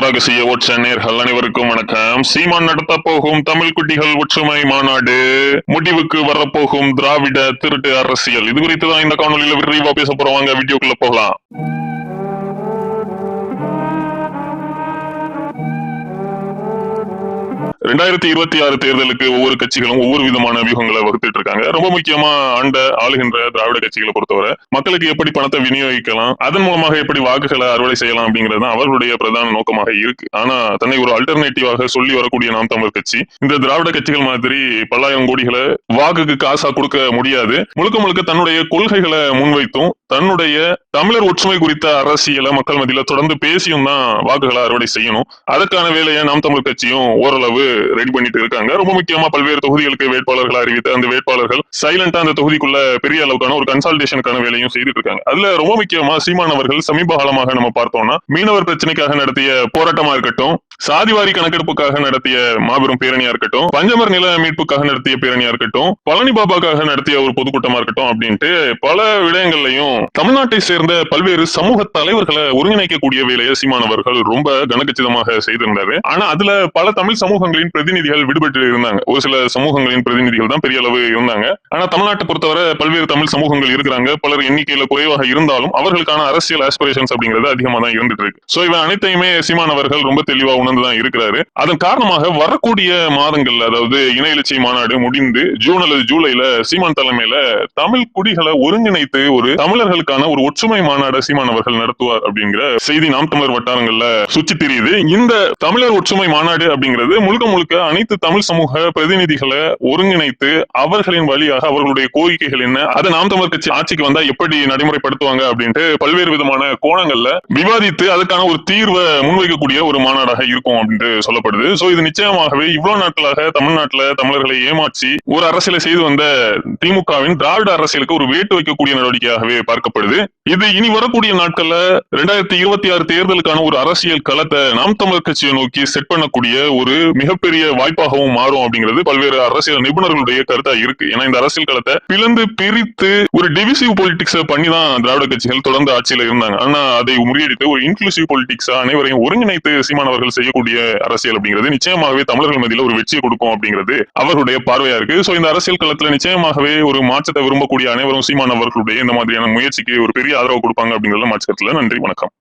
ரகசிய ஒற்ற நேர்கள் அனைவருக்கும் வணக்கம். சீமான் நடத்த போகும் தமிழ் குட்டிகள் ஒற்றுமை மாநாடு முடிவுக்கு வரப்போகும் திராவிட திருட்டு அரசியல். இது குறித்து தான் இந்த காணொலியில விரிவா பேச போறவங்க வீடியோக்குள்ள போகலாம். ரெண்டாயிரத்தி இருபத்தி ஆறு தேர்தலுக்கு ஒவ்வொரு கட்சிகளும் ஒவ்வொரு விதமான வியூகங்களை வகுத்துட்டு இருக்காங்க ரொம்ப முக்கியமா ஆண்ட ஆளுகின்ற திராவிட கட்சிகளை பொறுத்தவரை. மக்களுக்கு எப்படி பணத்தை விநியோகிக்கலாம் அதன் மூலமாக எப்படி வாக்குகளை அறுவடை செய்யலாம் அப்படிங்கிறது அவர்களுடைய பிரதான நோக்கமாக இருக்கு. ஆனா தன்னை ஒரு அல்டர்னேட்டிவாக சொல்லி வரக்கூடிய நாம் தமிழ் கட்சி இந்த திராவிட கட்சிகள் மாதிரி பல்லாயிரம் கோடிகளை வாக்குக்கு காசா கொடுக்க முடியாது. முழுக்க முழுக்க தன்னுடைய கொள்கைகளை முன்வைத்தும் தன்னுடைய தமிழர் ஒற்றுமை குறித்த அரசியலை மக்கள் மத்தியில தொடர்ந்து பேசியும் தான் வாக்குகளை அறுவடை செய்யணும். அதற்கான வேலையை நாம் தமிழ் கட்சியும் ஓரளவு ரெடி பண்ணிட்டு இருக்காங்க. ரொம்ப முக்கியமா பல்வேறு தொகுதிகளுக்கு வேட்பாளர்கள் அறிவித்து அந்த வேட்பாளர்கள் சைலண்டா அந்த தொகுதிக்குள்ள பெரிய அளவுக்கான ஒரு கன்சல்டேஷனுக்கான வேலையும் செய்துட்டு இருக்காங்க. அதுல ரொம்ப முக்கியமா சீமான் அவர்கள் சமீப காலமாக நம்ம பார்த்தோம்னா மீனவர் பிரச்சனைக்காக நடத்திய போராட்டமா இருக்கட்டும் சாதிவாரி கணக்கெடுப்புக்காக நடத்திய மாபெரும் பேரணியா இருக்கட்டும் பஞ்சமர் நில மீட்புக்காக நடத்திய பேரணியா இருக்கட்டும் பழனி பாபாக்காக நடத்திய ஒரு பொதுக்கூட்டமா இருக்கட்டும் அப்படின்ட்டு பல விடயங்கள்லையும் தமிழ்நாட்டை சேர்ந்த பல்வேறு சமூக தலைவர்களை ஒருங்கிணைக்கக்கூடிய வேலையை சீமானவர்கள் ரொம்ப கனகச்சிதமாக செய்திருந்தாரு. ஆனா அதுல பல தமிழ் சமூகங்களின் பிரதிநிதிகள் விடுபட்டு இருந்தாங்க. ஒரு சில சமூகங்களின் பிரதிநிதிகள் தான் பெரிய அளவு இருந்தாங்க. ஆனா தமிழ்நாட்டை பொறுத்தவரை பல்வேறு தமிழ் சமூகங்கள் இருக்கிறாங்க. பலர் எண்ணிக்கையில குறைவாக இருந்தாலும் அவர்களுக்கான அரசியல் ஆஸ்பிரேஷன்ஸ் அப்படிங்கிறது அதிகமா தான் இருந்துட்டு இருக்கு. சோ இவன் அனைத்தையுமே சீமானவர்கள் ரொம்ப தெளிவா உணர்ந்துதான் இருக்கிறாரு. அதன் காரணமாக வரக்கூடிய மாதங்கள் அதாவது இன எழுச்சி மாநாடு முடிந்து ஜூன் அல்லது ஜூலைல சீமான் தலைமையில தமிழ் குடிகளை ஒருங்கிணைத்து ஒரு தமிழர்களுக்கான ஒரு ஒற்றுமை மாநாடு சீமான் அவர்கள் நடத்துவார் அப்படிங்கிற செய்தி நாம் தமிழர் வட்டாரங்கள்ல சுற்றி தெரியுது. இந்த தமிழர் ஒற்றுமை மாநாடு அப்படிங்கிறது முழுக்க முழுக்க அனைத்து தமிழ் சமூக பிரதிநிதிகளை ஒருங்கிணைத்து அவர்களின் வழியாக அவர்களுடைய கோரிக்கைகள் என்ன? அதை நாம் தமிழர் கட்சி ஆட்சிக்கு வந்தா எப்படி நடைமுறைப்படுத்துவாங்க அப்படின்ட்டு பல்வேறு விதமான கோணங்கள்ல விவாதித்து அதுக்கான ஒரு தீர்வை முன்வைக்கக்கூடிய ஒரு மாநாடாக இருக்கும் அப்படின்ட்டு சொல்லப்படுது. சோ இது நிச்சயமாகவே இவ்வளவு நாட்களாக தமிழ்நாட்டுல தமிழர்களை ஏமாற்றி ஒரு அரசியலை செய்து வந்த திமுகவின் திராவிட அரசியலுக்கு ஒரு வேட்டு வைக்கக்கூடிய நடவடிக்கையாகவே பார்க்கப்படுது. இது இனி வரக்கூடிய நாட்கள்ல ரெண்டாயிரத்தி இருபத்தி ஆறு தேர்தலுக்கான ஒரு அரசியல் களத்தை நாம் தமிழர் கட்சியை நோக்கி செட் பண்ணக்கூடிய ஒரு மிகப்பெரிய வாய்ப்பாகவும் மாறும் அப்படிங்கிறது பல்வேறு அரசியல் நிபுணர்களுடைய கருத்தா இருக்கு. ஏன்னா இந்த அரசியல் களத்தை பிளந்து பிரித்து ஒரு டிவிசிவ் பொலிட்டிக்ஸ் பண்ணி தான் திராவிட கட்சிகள் தொடர்ந்து ஆட்சியில இருந்தாங்க. ஆனா அதை முறியடித்து ஒரு இன்க்ளூசிவ் பொலிட்டிக்ஸ் அனைவரையும் ஒருங்கிணைத்து சீமானவர்கள் செய்யக்கூடிய அரசியல் அப்படிங்கிறது நிச்சயமாகவே தமிழர்கள் மத்தியில் ஒரு வெற்றியை கொடுக்கும் அப்படிங்கிறது அவருடைய பார்வையா இருக்கு. சோ இந்த அரசியல் களத்துல நிச்சயமாகவே ஒரு மாற்றத்தை விரும்பக்கூடிய அனைவரும் சீமானவர்களுடைய இந்த மாதிரியான முயற்சிக்கு ஒரு பெரிய ஆதரவு கொடுப்பாங்க அப்படிங்கறத மாற்றத்துல நன்றி வணக்கம்.